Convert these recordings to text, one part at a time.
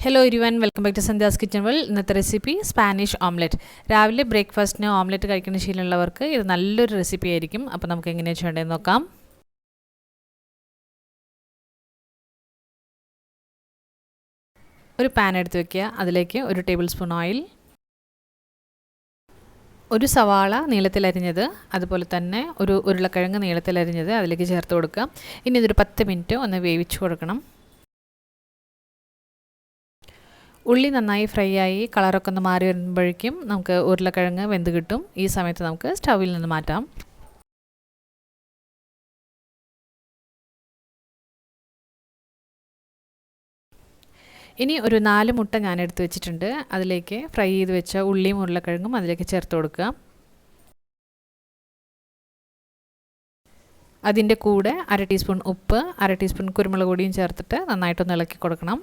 Hello everyone welcome back to Sandhya's kitchen well ഇന്നത്തെ recipe Spanish omelette രാവിലെ ബ്രേക്ക്ഫാസ്റ്റിന് omelette കഴിക്കുന്ന ശീലമുള്ളവർക്ക് ഇത് നല്ലൊരു റെസിപ്പി ആയിരിക്കും. അപ്പോൾ നമുക്ക് എങ്ങനെയാണ് ചെയ്യേണ്ടതെന്ന് നോക്കാം. ഒരു പാൻ എടുത്ത് വെക്കുക. അതിലേക്ക് ഒരു ടേബിൾ സ്പൂൺ ഓയിൽ ഒരു സവാള നീളത്തിലരിഞ്ഞത് അതുപോലെ തന്നെ ഒരു ഉരുളക്കിഴങ്ങ് നീളത്തിലരിഞ്ഞത് അതിലേക്ക് ചേർത്ത് കൊടുക്കുക. ഇനി ഇതൊരു പത്ത് മിനിറ്റ് ഒന്ന് വേവിച്ച് കൊടുക്കണം. ഉള്ളി നന്നായി ഫ്രൈ ആയി കളറൊക്കെ ഒന്ന് മാറി വരുമ്പോഴേക്കും നമുക്ക് ഉരുളക്കിഴങ്ങ് വെന്ത് കിട്ടും. ഈ സമയത്ത് നമുക്ക് സ്റ്റൗവിൽ നിന്ന് മാറ്റാം. ഇനി ഒരു നാല് മുട്ട ഞാൻ എടുത്ത് വെച്ചിട്ടുണ്ട്. അതിലേക്ക് ഫ്രൈ ചെയ്ത് വെച്ച ഉള്ളിയും ഉരുളക്കിഴങ്ങും അതിലേക്ക് ചേർത്ത് കൊടുക്കുക. അതിന്റെ കൂടെ അര ടീസ്പൂൺ ഉപ്പ് അര ടീസ്പൂൺ കുരുമുളക് പൊടിയും ചേർത്തിട്ട് നന്നായിട്ടൊന്ന് ഇളക്കി കൊടുക്കണം.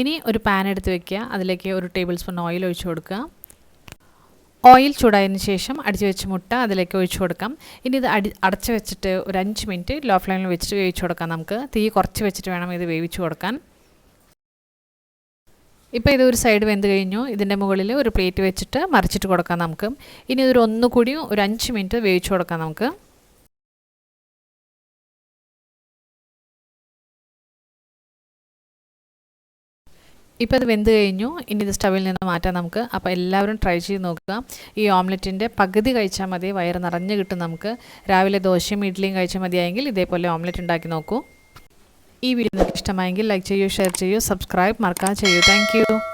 ഇനി ഒരു പാൻ എടുത്ത് വെക്കുക. അതിലേക്ക് ഒരു ടേബിൾ സ്പൂൺ ഓയിൽ ഒഴിച്ചു കൊടുക്കുക. ഓയിൽ ചൂടായതിനു ശേഷം അടിച്ചു വെച്ച് മുട്ട അതിലേക്ക് ഒഴിച്ചു കൊടുക്കാം. ഇനി ഇത് അടി അടച്ചു വെച്ചിട്ട് ഒരു അഞ്ച് മിനിറ്റ് ലോ ഫ്ലെയിമിൽ വെച്ചിട്ട് വേവിച്ചു കൊടുക്കാം നമുക്ക്. തീ കുറച്ച് വെച്ചിട്ട് വേണം ഇത് വേവിച്ചു കൊടുക്കാൻ. ഇപ്പോൾ ഇത് ഒരു സൈഡ് വെന്ത് കഴിഞ്ഞു. ഇതിന്റെ മുകളിൽ ഒരു പ്ലേറ്റ് വെച്ചിട്ട് മറിച്ചിട്ട് കൊടുക്കാം നമുക്ക്. ഇനി ഇതൊരു ഒന്നുകൂടി ഒരു അഞ്ച് മിനിറ്റ് വേവിച്ചു കൊടുക്കാം നമുക്ക്. ഇപ്പോൾ ഇത് വെന്ത് കഴിഞ്ഞു. ഇനി ഇത് സ്റ്റവിൽ നിന്ന് മാറ്റാം നമുക്ക്. അപ്പോൾ എല്ലാവരും ട്രൈ ചെയ്ത് നോക്കുക. ഈ ഓംലെറ്റിന്റെ പകുതി കഴിച്ചാൽ മതി. വയറ് നിറഞ്ഞ് കിട്ടും നമുക്ക്. രാവിലെ ദോശയും ഇഡ്ഡലിയും കഴിച്ചാൽ മതിയായെങ്കിൽ ഇതേപോലെ ഓംലെറ്റ് ഉണ്ടാക്കി നോക്കൂ. ഈ വീഡിയോ നിങ്ങൾക്ക് ഇഷ്ടമായെങ്കിൽ ലൈക്ക് ചെയ്യൂ ഷെയർ ചെയ്യൂ സബ്സ്ക്രൈബ് മറക്കാൻ ചെയ്യൂ. താങ്ക്